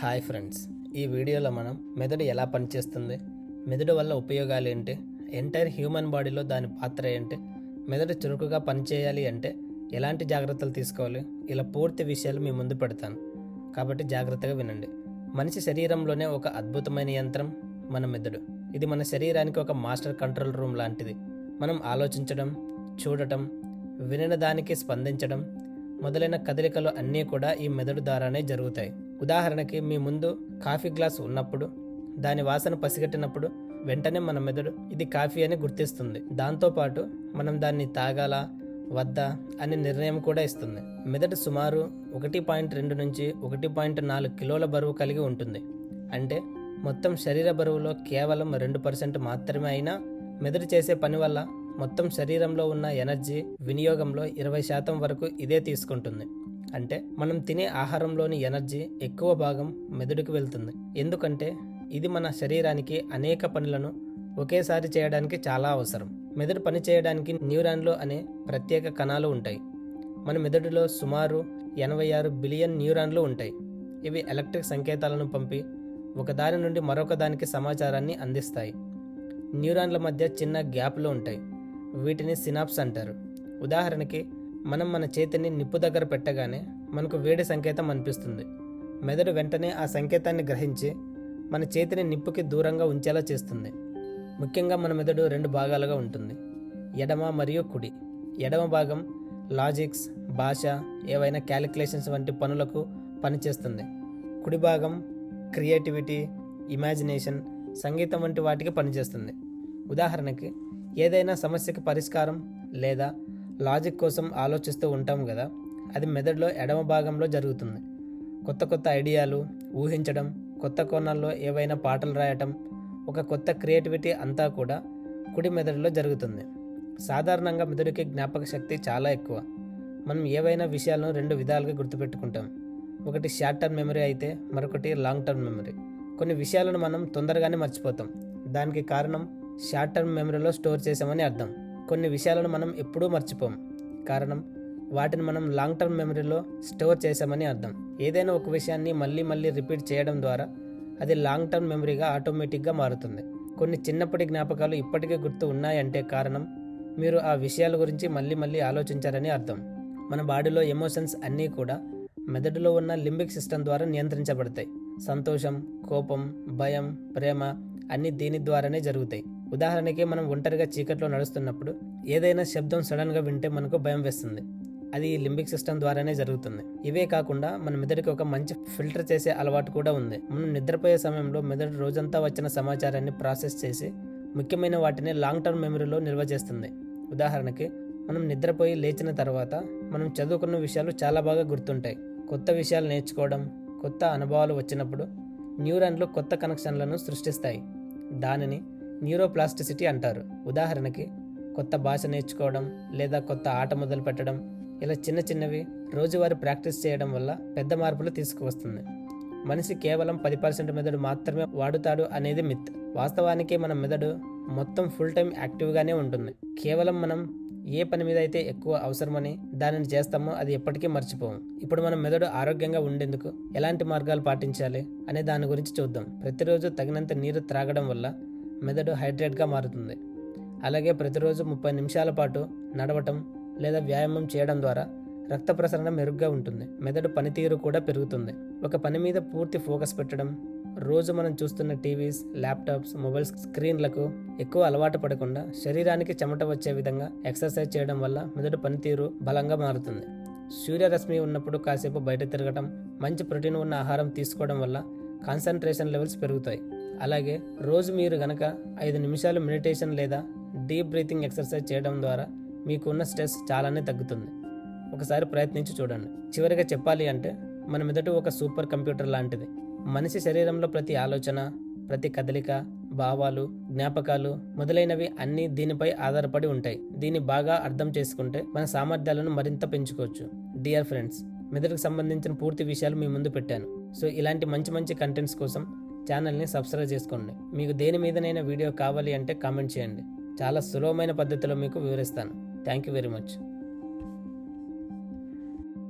Hi friends ఈ వీడియోలో మనం మెదడు ఎలా పనిచేస్తుంది మెదడు వల్ల ఉపయోగాలు ఏంటి ఎంటైర్ హ్యూమన్ బాడీలో దాని పాత్ర ఏంటి మెదడు చురుకుగా పనిచేయాలి అంటే ఎలాంటి జాగ్రత్తలు తీసుకోవాలి ఇలా పూర్తి విషయాలు మీ ముందు పెడతాను. కాబట్టి జాగ్రత్తగా వినండి. మనిషి శరీరంలోనే ఒక అద్భుతమైన యంత్రం మన మెదడు. ఇది మన శరీరానికి ఒక మాస్టర్ కంట్రోల్ రూమ్ లాంటిది. మనం ఆలోచించడం చూడటం వినిన దానికి స్పందించడం మొదలైన కదలికలు అన్నీ కూడా ఈ మెదడు ద్వారానే జరుగుతాయి. ఉదాహరణకి మీ ముందు కాఫీ గ్లాస్ ఉన్నప్పుడు దాని వాసన పసిగట్టినప్పుడు వెంటనే మన మెదడు ఇది కాఫీ అని గుర్తిస్తుంది. దాంతోపాటు మనం దాన్ని తాగాలా వద్దా అనే నిర్ణయం కూడా ఇస్తుంది. మెదడు సుమారు ఒకటి పాయింట్ రెండు నుంచి ఒకటి పాయింట్ నాలుగు కిలోల బరువు కలిగి ఉంటుంది. అంటే మొత్తం శరీర బరువులో కేవలం రెండు పర్సెంట్ మాత్రమే అయినా మెదడు చేసే పని వల్ల మొత్తం శరీరంలో ఉన్న ఎనర్జీ వినియోగంలో ఇరవై శాతం వరకు ఇదే తీసుకుంటుంది. అంటే మనం తినే ఆహారంలోని ఎనర్జీ ఎక్కువ భాగం మెదడుకు వెళ్తుంది. ఎందుకంటే ఇది మన శరీరానికి అనేక పనులను ఒకేసారి చేయడానికి చాలా అవసరం. మెదడు పని చేయడానికి న్యూరాన్లు అనే ప్రత్యేక కణాలు ఉంటాయి. మన మెదడులో సుమారు ఎనభై ఆరు బిలియన్ న్యూరాన్లు ఉంటాయి. ఇవి ఎలక్ట్రిక్ సంకేతాలను పంపి ఒకదాని నుండి మరొక దానికి సమాచారాన్ని అందిస్తాయి. న్యూరాన్ల మధ్య చిన్న గ్యాప్లు ఉంటాయి. వీటిని సినాప్స్ అంటారు. ఉదాహరణకి మనం మన చేతిని నిప్పు దగ్గర పెట్టగానే మనకు వేడి సంకేతం అనిపిస్తుంది. మెదడు వెంటనే ఆ సంకేతాన్ని గ్రహించి మన చేతిని నిప్పుకి దూరంగా ఉంచేలా చేస్తుంది. ముఖ్యంగా మన మెదడు రెండు భాగాలుగా ఉంటుంది. ఎడమ మరియు కుడి. ఎడమ భాగం లాజిక్స్ భాష ఏవైనా క్యాలిక్యులేషన్స్ వంటి పనులకు పనిచేస్తుంది. కుడి భాగం క్రియేటివిటీ ఇమాజినేషన్ సంగీతం వంటి వాటికి పనిచేస్తుంది. ఉదాహరణకి ఏదైనా సమస్యకి పరిష్కారం లేదా లాజిక్ కోసం ఆలోచిస్తూ ఉంటాం కదా అది మెదడులో ఎడమ భాగంలో జరుగుతుంది. కొత్త కొత్త ఐడియాలు ఊహించడం కొత్త కోణాల్లో ఏవైనా పాటలు రాయటం ఒక కొత్త క్రియేటివిటీ అంతా కూడా కుడి మెదడులో జరుగుతుంది. సాధారణంగా మెదడుకి జ్ఞాపక శక్తి చాలా ఎక్కువ. మనం ఏవైనా విషయాలను రెండు విధాలుగా గుర్తుపెట్టుకుంటాం. ఒకటి షార్ట్ టర్మ్ మెమరీ అయితే మరొకటి లాంగ్ టర్మ్ మెమరీ. కొన్ని విషయాలను మనం తొందరగానే మర్చిపోతాం. దానికి కారణం షార్ట్ టర్మ్ మెమరీలో స్టోర్ చేసామని అర్థం. కొన్ని విషయాలను మనం ఎప్పుడూ మర్చిపోం. కారణం వాటిని మనం లాంగ్ టర్మ్ మెమరీలో స్టోర్ చేశామని అర్థం. ఏదైనా ఒక విషయాన్ని మళ్ళీ మళ్ళీ రిపీట్ చేయడం ద్వారా అది లాంగ్ టర్మ్ మెమరీగా ఆటోమేటిక్గా మారుతుంది. కొన్ని చిన్నప్పటి జ్ఞాపకాలు ఇప్పటికే గుర్తు ఉన్నాయంటే కారణం మీరు ఆ విషయాల గురించి మళ్ళీ మళ్ళీ ఆలోచించారని అర్థం. మన బాడీలో ఎమోషన్స్ అన్నీ కూడా మెదడులో ఉన్న లింబిక్ సిస్టమ్ ద్వారా నియంత్రించబడతాయి. సంతోషం కోపం భయం ప్రేమ అన్నీ దీని ద్వారానే జరుగుతాయి. ఉదాహరణకి మనం ఒంటరిగా చీకట్లో నడుస్తున్నప్పుడు ఏదైనా శబ్దం సడన్గా వింటే మనకు భయం వేస్తుంది. అది లింబిక్ సిస్టమ్ ద్వారానే జరుగుతుంది. ఇవే కాకుండా మన మెదడుకి ఒక మంచి ఫిల్టర్ చేసే అలవాటు కూడా ఉంది. మనం నిద్రపోయే సమయంలో మెదడు రోజంతా వచ్చిన సమాచారాన్ని ప్రాసెస్ చేసి ముఖ్యమైన వాటిని లాంగ్ టర్మ్ మెమరీలో నిల్వ చేస్తుంది. ఉదాహరణకి మనం నిద్రపోయి లేచిన తర్వాత మనం చదువుకున్న విషయాలు చాలా బాగా గుర్తుంటాయి. కొత్త విషయాలు నేర్చుకోవడం కొత్త అనుభవాలు వచ్చినప్పుడు న్యూరాన్లు కొత్త కనెక్షన్లను సృష్టిస్తాయి. దానిని న్యూరోప్లాస్టిసిటీ అంటారు. ఉదాహరణకి కొత్త భాష నేర్చుకోవడం లేదా కొత్త ఆట మొదలు పెట్టడం ఇలా చిన్న చిన్నవి రోజువారీ ప్రాక్టీస్ చేయడం వల్ల పెద్ద మార్పులు తీసుకువస్తుంది. మనిషి కేవలం పది పర్సెంట్ మెదడు మాత్రమే వాడుతాడు అనేది మిత్. వాస్తవానికి మన మెదడు మొత్తం ఫుల్ టైం యాక్టివ్గానే ఉంటుంది. కేవలం మనం ఏ పని మీద అయితే ఎక్కువ అవసరమని దానిని చేస్తామో అది ఎప్పటికీ మర్చిపోము. ఇప్పుడు మనం మెదడు ఆరోగ్యంగా ఉండేందుకు ఎలాంటి మార్గాలు పాటించాలి అనే దాని గురించి చూద్దాం. ప్రతిరోజు తగినంత నీరు త్రాగడం వల్ల మెదడు హైడ్రేట్గా మారుతుంది. అలాగే ప్రతిరోజు ముప్పై నిమిషాల పాటు నడవటం లేదా వ్యాయామం చేయడం ద్వారా రక్త ప్రసరణ మెరుగ్గా ఉంటుంది. మెదడు పనితీరు కూడా పెరుగుతుంది. ఒక పని మీద పూర్తి ఫోకస్ పెట్టడం రోజు మనం చూస్తున్న టీవీస్ ల్యాప్టాప్స్ మొబైల్ స్క్రీన్లకు ఎక్కువ అలవాటు పడకుండా శరీరానికి చెమట వచ్చే విధంగా ఎక్సర్సైజ్ చేయడం వల్ల మెదడు పనితీరు బలంగా మారుతుంది. సూర్యరశ్మి ఉన్నప్పుడు కాసేపు బయట తిరగటం మంచి ప్రోటీన్ ఉన్న ఆహారం తీసుకోవడం వల్ల కాన్సన్ట్రేషన్ లెవెల్స్ పెరుగుతాయి. అలాగే రోజు మీరు గనక ఐదు నిమిషాలు మెడిటేషన్ లేదా డీప్ బ్రీతింగ్ ఎక్సర్సైజ్ చేయడం ద్వారా మీకున్న స్ట్రెస్ చాలానే తగ్గుతుంది. ఒకసారి ప్రయత్నించి చూడండి. చివరిగా చెప్పాలి అంటే మన మెదడు ఒక సూపర్ కంప్యూటర్ లాంటిది. మనిషి శరీరంలో ప్రతి ఆలోచన ప్రతి కదలిక భావాలు జ్ఞాపకాలు మొదలైనవి అన్నీ దీనిపై ఆధారపడి ఉంటాయి. దీన్ని బాగా అర్థం చేసుకుంటే మన సామర్థ్యాలను మరింత పెంచుకోవచ్చు. డియర్ ఫ్రెండ్స్ మెదడుకు సంబంధించిన పూర్తి విషయాలు మీ ముందు పెట్టాను. సో ఇలాంటి మంచి మంచి కంటెంట్స్ కోసం ఛానల్ని సబ్స్క్రైబ్ చేసుకోండి. మీకు దేని మీదనైనా వీడియో కావాలి అంటే కామెంట్ చేయండి. చాలా సులభమైన పద్ధతిలో మీకు వివరిస్తాను. Thank you very much.